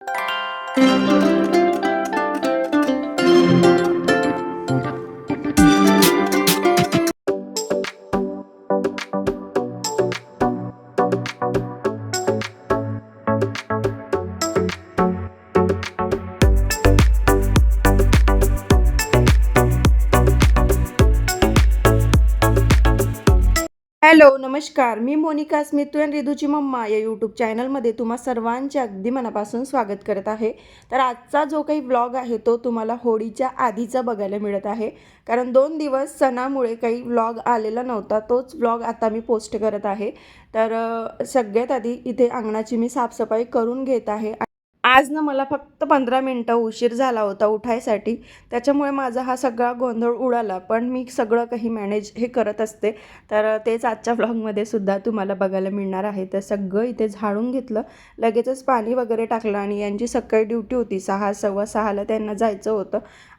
Thank you. Hello नमस्कार. मी Monika Smitu and रिधूची मम्मा या यूट्यूब चॅनलमध्ये तुम्हा सर्वांचे अगदी मनापासून स्वागत करत आहे. तर आजचा जो काही व्लॉग आहे तो तुम्हाला होळीच्या आधीचा बघायला मिळत आहे. कारण दोन दिवस सणामुळे काही व्लॉग आलेला नव्हता तोच ब्लॉग आता मी पोस्ट करत आहे. तर सगळ्यात आधी इथे अंगणाची मी साफसफाई करून घेत आहे. आज ना मला फक्त पंधरा मिनटं उशीर झाला होता उठायसाठी. त्याच्यामुळे माझा हा सगळा गोंधळ उडाला. पण मी सगळं काही मॅनेज हे करत असते. तर तेच आजच्या व्लॉगमध्ये सुद्धा तुम्हाला बघायला मिळणार आहे. तर सगळं इथे झाडून घेतलं. लगेचच पाणी वगैरे टाकलं आणि यांची सकाळी ड्युटी होती. सहा सव्वा सहाला त्यांना जायचं होतं.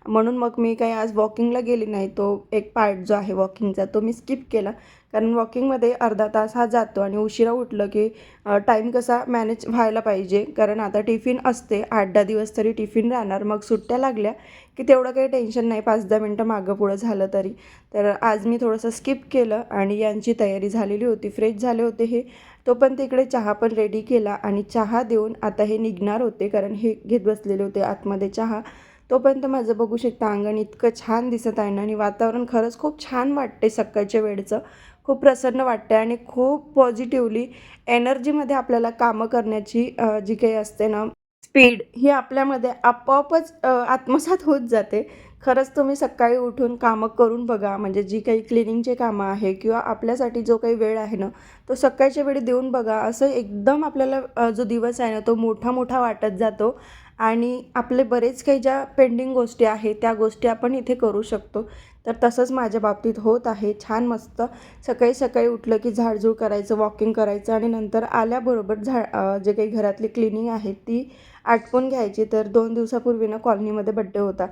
म्हणून मग मी काही आज वॉकिंगला गेली नाही. तो एक पार्ट जो आहे वॉकिंगचा तो मी स्किप केला. कारण वॉकिंगमध्ये अर्धा तास हा जातो आणि उशिरा उठलं की टाईम कसा मॅनेज व्हायला पाहिजे. कारण आता टिफिन असते आठ दहा दिवस तरी टिफिन राहणार. मग सुट्ट्या लागल्या की तेवढं काही टेन्शन नाही पाच दहा मिनटं मागं पुढं झालं तरी. तर आज मी थोडंसं स्किप केलं आणि यांची तयारी झालेली होती फ्रेश झाले होते हे. तो पण तिकडे चहा पण रेडी केला आणि चहा देऊन आता हे निघणार होते. कारण हे घेत बसलेले होते आतमध्ये चहा. तोपर्यंत माझं बघू शकता अंगण इतकं छान दिसत आहे ना. आणि वातावरण खरंच खूप छान वाटते सकाळच्या वेळचं. खूप प्रसन्न वाटते आणि खूप पॉझिटिव्हली एनर्जीमध्ये आपल्याला कामं करण्याची जी काही असते ना स्पीड ही आपल्यामध्ये आपोआपच आत्मसात होत जाते. खरंच तुम्ही सकाळी उठून कामं करून बघा. म्हणजे जी काही क्लिनिंगचे कामं आहे किंवा आपल्यासाठी जो काही वेळ आहे ना तो सकाळच्या वेळी देऊन बघा. असं एकदम आपल्याला जो दिवस आहे ना तो मोठा मोठा वाटत जातो. आणि आपले बरेच काही ज्या पेंडिंग गोष्टी आहेत त्या गोष्टी आपण इथे करू शकतो. तर तसंच माझ्या बाबतीत होत आहे. छान मस्त सकाळी सकाळी उठलं की झाडझूड करायचं वॉकिंग करायचं आणि नंतर आल्याबरोबर झा जे काही घरातली क्लिनिंग आहे ती आटपून घ्यायची. तर दोन दिवसापूर्वी ना कॉलनीमध्ये बड्डे होता.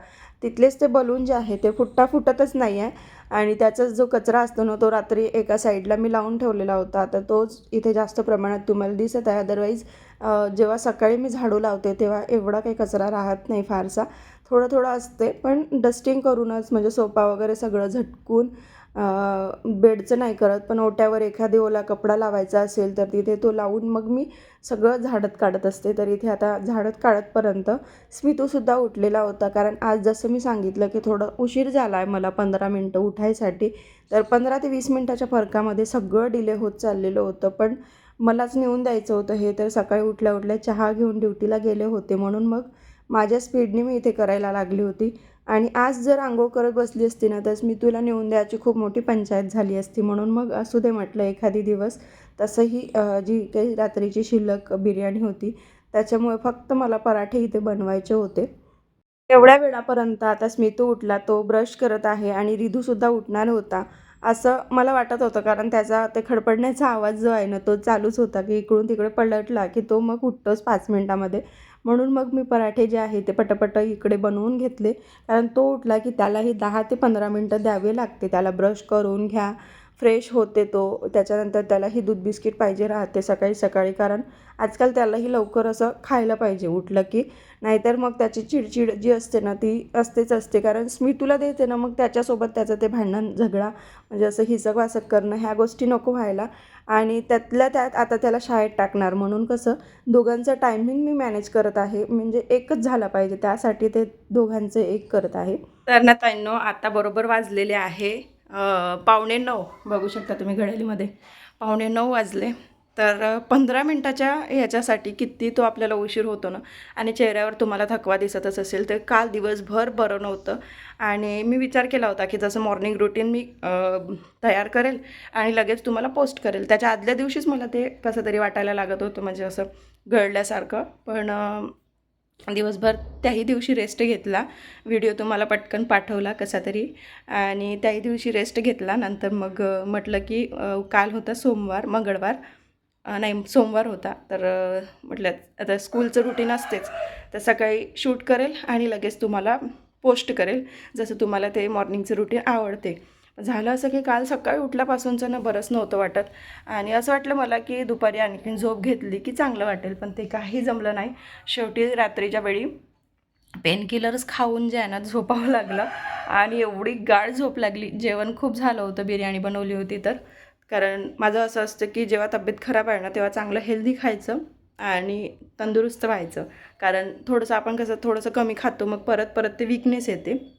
तिथलेच ते बलून जे आहे ते फुटता फुटतच नाही आहे आणि त्याचाच जो कचरा असतो ना तो रात्री एका साईडला मी लावून ठेवलेला होता. तर तोच इथे जास्त प्रमाणात तुम्हाला दिसत आहे. अदरवाईज जेव्हा सकाळी मी झाडू लावते तेव्हा एवढा काही कचरा राहत नाही फारसा. थोडं थोडं असते. पण डस्टिंग करूनच म्हणजे सोपा वगैरे सगळं झटकून बेडचं नाही करत पण ओट्यावर एखादी ओला कपडा लावायचा असेल तर तिथे तो लावून मग मी सगळं झाडत काढत असते. तर इथे आता झाडत काढतपर्यंत स्मितूसुद्धा उठलेला होता. कारण आज जसं मी सांगितलं की थोडं उशीर झाला आहे मला पंधरा मिनटं उठायसाठी. तर पंधरा ते वीस मिनटाच्या फरकामध्ये सगळं डिले होत चाललेलं होतं. पण मलाच नेऊन द्यायचं होतं हे. तर सकाळी उठल्या उठल्या चहा घेऊन ड्युटीला गेले होते म्हणून मग माझ्या स्पीडने मी इथे करायला लागली होती. आणि आज जर आंघोळ करत बसली असती ना तर मी तुला नेऊन द्यायची खूप मोठी पंचायत झाली असती. म्हणून मग असू दे म्हटलं एखादी दिवस. तसंही जी काही रात्रीची शिल्लक बिर्याणी होती त्याच्यामुळे फक्त मला पराठे इथे बनवायचे होते. एवढ्या वेळापर्यंत आता स्मितू उठला तो ब्रश करत आहे आणि रिधूसुद्धा उठणार होता असं मला वाटत होतं. कारण त्याचा ते खडपडण्याचा आवाज जो आहे ना तो चालूच होता की इकडून तिकडे पलटला की तो मग उठतोच पाच मिनटामध्ये. म्हणून मग मी पराठे जे आहे ते पटपट इकडे बनवून घेतले. कारण तो उठला की त्यालाही दहा ते पंधरा मिनटं द्यावे लागते. त्याला ब्रश करून घ्या. फ्रेश होते तो. त्याच्यानंतर त्यालाही दूध बिस्किट पाहिजे राहते सकाळी सकाळी. कारण आजकाल त्यालाही लवकर असं खायला पाहिजे. उठलं की नाहीतर मग त्याची चिडचिड जी असते ना ती असतेच असते. कारण स्मितूला देते ना मग त्याच्यासोबत त्याचं ते भांडण झगडा म्हणजे असं हिसकवासक करणं ह्या गोष्टी नको व्हायला. आणि त्यातल्या त्यात आता त्याला शाळेत टाकणार. म्हणून कसं दोघांचं टायमिंग मी मॅनेज करत आहे. म्हणजे एकच झाला पाहिजे. त्यासाठी ते दोघांचं एक करत आहे. तर ना ताईंनो आता बरोबर वाजलेले आहे. पावणे नऊ बघू शकता तुम्ही घड्याळीमध्ये पावणे नऊ वाजले. तर पंधरा मिनटाच्या ह्याच्यासाठी किती तो आपल्याला उशीर होतो ना? आणि चेहऱ्यावर तुम्हाला थकवा दिसतच असेल तर काल दिवसभर बरं नव्हतं. आणि मी विचार केला होता की जसं मॉर्निंग रुटीन मी तयार करेल आणि लगेच तुम्हाला पोस्ट करेल. त्याच्या आदल्या दिवशीच मला ते कसं तरी वाटायला लागत होतं म्हणजे असं गळल्यासारखं. पण दिवसभर त्याही दिवशी रेस्ट घेतला. व्हिडिओ तुम्हाला पटकन पाठवला कसा तरी. आणि त्याही दिवशी रेस्ट घेतला. नंतर मग म्हटलं की काल होता सोमवार मंगळवार. नाही सोमवार होता. तर म्हटलं आता स्कूलचं रुटीन असतेच. तर सकाळी शूट करेल आणि लगेच तुम्हाला पोस्ट करेल. जसं तुम्हाला ते मॉर्निंगचं रुटीन आवडते. झालं असं की काल सकाळी उठल्यापासूनचं ना बरंच नव्हतं वाटत. आणि असं वाटलं मला की दुपारी आणखीन झोप घेतली की चांगलं वाटेल पण ते काही जमलं नाही. शेवटी रात्रीच्या वेळी पेनकिलर्स खाऊन जे आहे ना झोपावं लागलं. आणि एवढी गाढ झोप लागली. जेवण खूप झालं होतं बिर्याणी बनवली होती तर. कारण माझं असं असतं की जेव्हा तब्येत खराब आहे ना तेव्हा चांगलं हेल्दी खायचं आणि तंदुरुस्त व्हायचं. कारण थोडंसं आपण कसं थोडंसं कमी खातो मग परत परत ते विकनेस येते.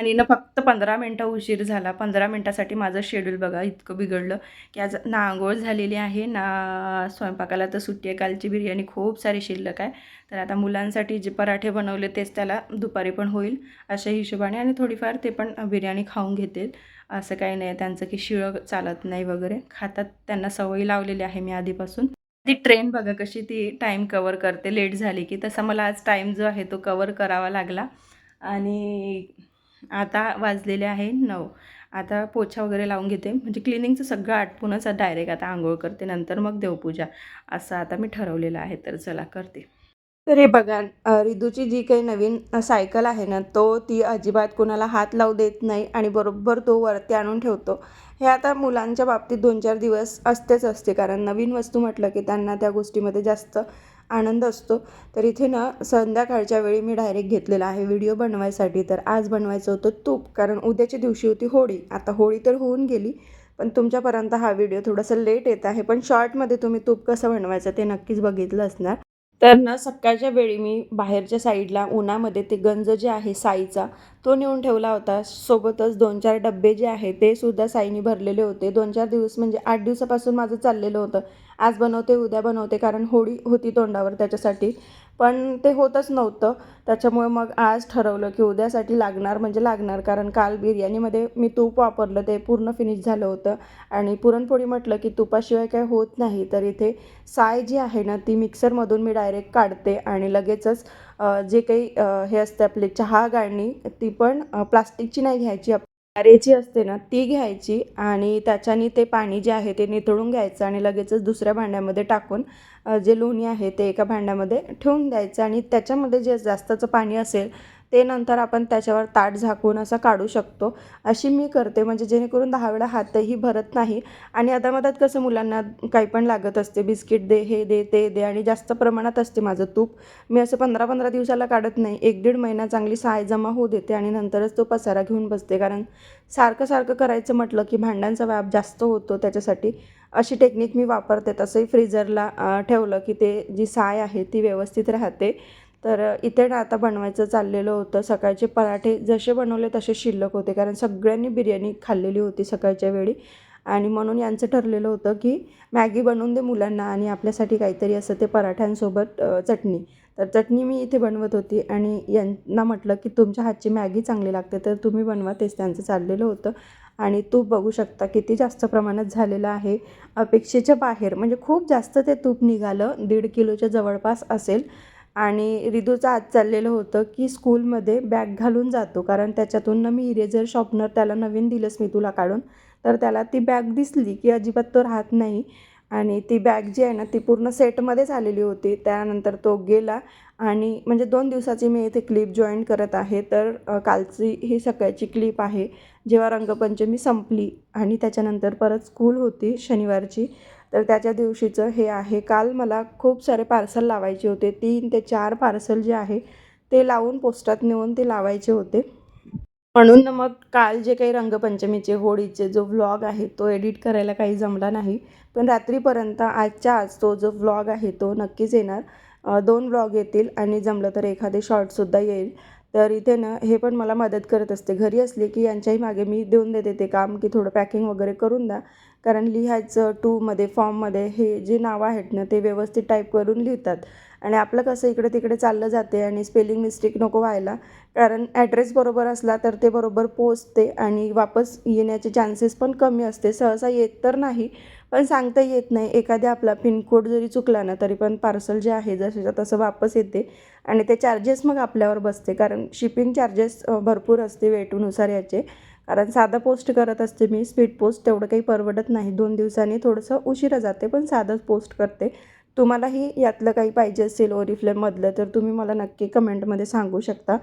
आणि ना फक्त पंधरा मिनटं उशीर झाला. पंधरा मिनटासाठी माझं शेड्यूल बघा इतकं बिघडलं की आज ना आंघोळ झालेली आहे ना स्वयंपाकाला तर सुट्टी आहे. कालची बिर्याणी खूप सारी शिल्लक आहे. तर आता मुलांसाठी जे पराठे बनवले तेच त्याला दुपारी पण होईल अशा हिशोबाने आणि थोडीफार ते पण बिर्याणी खाऊन घेतील. असं काही नाही त्यांचं की शिळं चालत नाही वगैरे. खातात त्यांना सवय लावलेली आहे मी आधीपासून. ती ट्रेन बघा कशी ती टाईम कवर करते. लेट झाली की तसा मला आज टाईम जो आहे तो कवर करावा लागला. आणि आता वाजलेले आहे नऊ. आता पोछा वगैरे लावून घेते. म्हणजे क्लिनिंगचं सगळं आटपूनच डायरेक्ट आता आंघोळ करते. नंतर मग देवपूजा. असं आता मी ठरवलेलं आहे. तर चला करते. तर हे बघा रिदूची जी काही नवीन सायकल आहे ना तो ती अजिबात कोणाला हात लावू देत नाही आणि बरोबर तो वरती आणून ठेवतो. हे आता मुलांच्या बाबतीत दोन चार दिवस असतेच असते. कारण नवीन वस्तू म्हटलं की त्यांना त्या गोष्टीमध्ये जास्त आनंद असतो. तर इथे ना संध्याकाळच्या वेळी मी डायरेक्ट घेतलेला आहे व्हिडिओ बनवायसाठी. तर आज बनवायचं होतं तूप. कारण उद्याच्या दिवशी होती होळी. आता होळी तर होऊन गेली. पण तुमच्यापर्यंत हा व्हिडिओ थोडासा लेट येत आहे. पण शॉर्टमध्ये तुम्ही तूप कसं बनवायचं ते नक्कीच बघितलं असणार. तर ना सकाळच्या वेळी मी बाहेरच्या साईडला उन्हामध्ये ते गंज जे आहे साईचा तो नेऊन ठेवला होता. सोबतच दोन चार डब्बे जे आहे ते सुद्धा साईनी भरलेले होते. दोन चार दिवस म्हणजे आठ दिवसापासून माझं चाललेलं होतं. आज बनवते उद्या बनवते कारण होळी होती तोंडावर त्याच्यासाठी. पण ते होतच नव्हतं. त्याच्यामुळे मग आज ठरवलं की उद्यासाठी लागणार म्हणजे लागणार कारण काल बिर्याणीमध्ये मी तूप वापरलं ते पूर्ण फिनिश झालं होतं. आणि पुरणपोळी म्हटलं की तुपाशिवाय काय होत नाही. तर इथे साय जी आहे ना ती मिक्सरमधून मी डायरेक्ट काढते आणि लगेचच जे काही हे असते आपले चहा गाळणी ती पण प्लास्टिकची नाही घ्यायची. रेची असते ना ती घ्यायची आणि त्याच्याने ते पाणी जे आहे ते निथळून घ्यायचं आणि लगेचच दुसऱ्या भांड्यामध्ये टाकून जे लोणी आहे ते एका भांड्यामध्ये ठेवून द्यायचं आणि त्याच्यामध्ये जे जास्तचं पाणी असेल ते नंतर आपण त्याच्यावर ताट झाकून असं काढू शकतो. अशी मी करते. म्हणजे जेणेकरून दहा वेळा हातही भरत नाही. आणि अदामधात कसं मुलांना काही पण लागत असते. बिस्किट दे हे दे ते दे आणि जास्त प्रमाणात असते माझं तूप. मी असं पंधरा पंधरा दिवसाला काढत नाही. एक दीड महिना चांगली साय जमा होऊ देते आणि नंतरच तो पसारा घेऊन बसते. कारण सारखं सारखं करायचं म्हटलं की भांड्यांचा व्याप जास्त होतो त्याच्यासाठी. अशी टेक्निक मी वापरते. तसंही फ्रीजरला ठेवलं की ते जी साय आहे ती व्यवस्थित राहते. तर इथे ना आता बनवायचं चाललेलं होतं. सकाळचे पराठे जसे बनवले तसे शिल्लक होते. कारण सगळ्यांनी बिर्याणी खाल्लेली होती सकाळच्या वेळी. आणि म्हणून यांचं ठरलेलं होतं की मॅगी बनवून दे मुलांना आणि आपल्यासाठी काहीतरी असं ते पराठ्यांसोबत चटणी. तर चटणी मी इथे बनवत होती आणि यांना म्हटलं की तुमच्या हातची मॅगी चांगली लागते तर तुम्ही बनवा तेच त्यांचं चाललेलं होतं. आणि तूप बघू शकता किती जास्त प्रमाणात झालेलं आहे. अपेक्षेच्या बाहेर म्हणजे खूप जास्त ते तूप निघालं. दीड किलोच्या जवळपास असेल. आणि रिदूचं आज चाललेलं होतं की स्कूलमध्ये बॅग घालून जातो. कारण त्याच्यातून ना मी इरेझर शॉपनर त्याला नवीन दिलंच मी तुला काढून. तर त्याला ती बॅग दिसली की अजिबात तो राहत नाही. आणि ती बॅग जी आहे ना ती पूर्ण सेटमध्येच आलेली होती. त्यानंतर तो गेला आणि म्हणजे दोन दिवसाची मी इथे क्लिप जॉईन करत आहे. तर कालची ही सकाळची क्लिप आहे. जेव्हा रंगपंचमी संपली आणि त्याच्यानंतर परत स्कूल होती शनिवारची तर त्याच्या दिवशीचं हे आहे. काल मला खूप सारे पार्सल लावायचे होते. तीन ते चार पार्सल जे आहे ते लावून पोस्टात नेऊन ते लावायचे होते. म्हणून मग काल जे काही रंगपंचमीचे होळीचे जो व्लॉग आहे तो एडिट करायला काही जमला नाही. पण रात्रीपर्यंत आजच्या आज तो जो व्लॉग आहे तो नक्कीच येणार. दोन व्लॉग येतील आणि जमलं तर एखादे शॉर्टसुद्धा येईल. तर इथे ना हे पण मला मदत करत असते. घरी असले की यांच्याही मागे मी देऊन देते ते काम की थोडं पॅकिंग वगैरे करून द्या. कारण लिहायचं टूमध्ये फॉर्ममध्ये हे जे नावं आहेत ना ते व्यवस्थित टाईप करून लिहितात. आणि आपलं कसं इकडे तिकडे चाललं जाते आणि स्पेलिंग मिस्टेक नको व्हायला. कारण ॲड्रेस बरोबर असला तर ते बरोबर पोचते आणि वापस येण्याचे चान्सेस पण कमी असते. सहसा येत तर नाही पण सांगता येत नाही. एखाद्या आपला पिनकोड जरी चुकला ना तरी पण पार्सल जे आहे जसंच्या तसं वापस येते आणि ते चार्जेस मग आपल्यावर बसते. कारण शिपिंग चार्जेस भरपूर असते वेटनुसार याचे. कारण साधा पोस्ट करत असते मी स्पीड पोस्ट तेवढं काही परवडत नाही. दोन दिवसांनी थोडंसं उशिरा जाते पण साधंच पोस्ट करते. तुम्हालाही यातलं काही पाहिजे असेल ओरिफ्लेममधलं तर तुम्ही मला नक्की कमेंटमध्ये सांगू शकता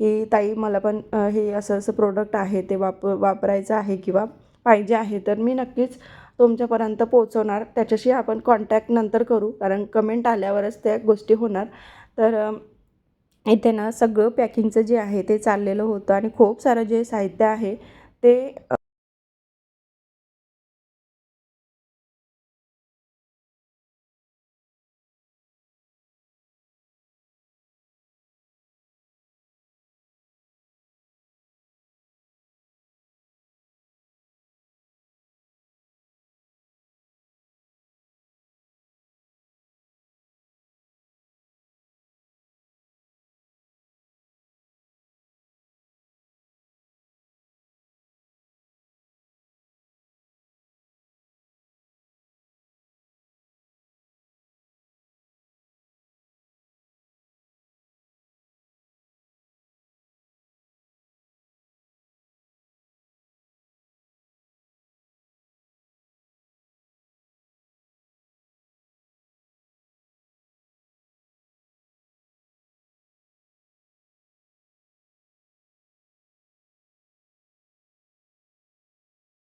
की ताई मला पण हे असं असं प्रोडक्ट आहे ते वाप वापरायचं आहे किंवा पाहिजे आहे. तर मी नक्कीच तुमच्यापर्यंत पोहोचवणार. त्याच्याशी आपण कॉन्टॅक्ट नंतर करू. कारण कमेंट आल्यावरच त्या गोष्टी होणार. तर इथे ना सगळं पॅकिंगचं जे आहे ते चाललेलं होतं. आणि खूप सारं जे साहित्य आहे ते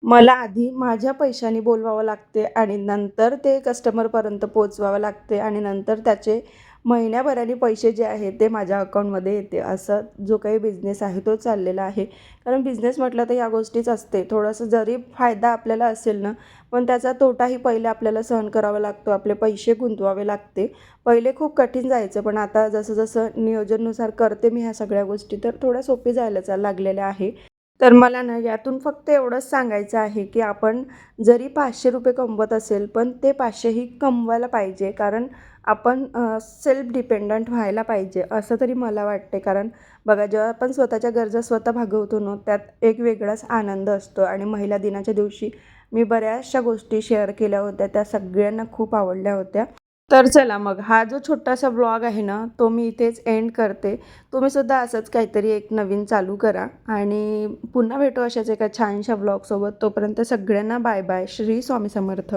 मला आधी माझ्या पैशाने बोलवावं लागते आणि नंतर ते कस्टमरपर्यंत पोचवावं लागते आणि नंतर त्याचे महिन्याभराने पैसे जे आहेत ते माझ्या अकाऊंटमध्ये येते. असं जो काही बिझनेस आहे तो चाललेला आहे. कारण बिझनेस म्हटलं तर या गोष्टीच असते. थोडंसं जरी फायदा आपल्याला असेल ना पण त्याचा तोटाही पहिले आपल्याला सहन करावा लागतो. आपले पैसे गुंतवावे लागते. पहिले खूप कठीण जायचं पण आता जसं जसं नियोजननुसार करते मी ह्या सगळ्या गोष्टी तर थोड्या सोपी जायला चा लागलेल्या आहे. तर मला ना यातून फक्त एवढंच सांगायचं आहे की आपण जरी पाचशे रुपये कमवत असेल पण ते पाचशेही कमवायला पाहिजे. कारण आपण सेल्फ डिपेंडंट व्हायला पाहिजे असं तरी मला वाटते. कारण बघा जेव्हा आपण स्वतःच्या गरजा स्वतः भागवतो ना त्यात एक वेगळाच आनंद असतो. आणि महिला दिनाच्या दिवशी मी बऱ्याचशा गोष्टी शेअर केल्या होत्या त्या सगळ्यांना खूप आवडल्या होत्या. तर चला मग हा जो छोटासा ब्लॉग आहे ना तो मी इथेच एंड करते. तुम्हीसुद्धा असंच काहीतरी एक नवीन चालू करा. आणि पुन्हा भेटू अशाच एका छानशा ब्लॉगसोबत तोपर्यंत सगळ्यांना बाय बाय श्री स्वामी समर्थ.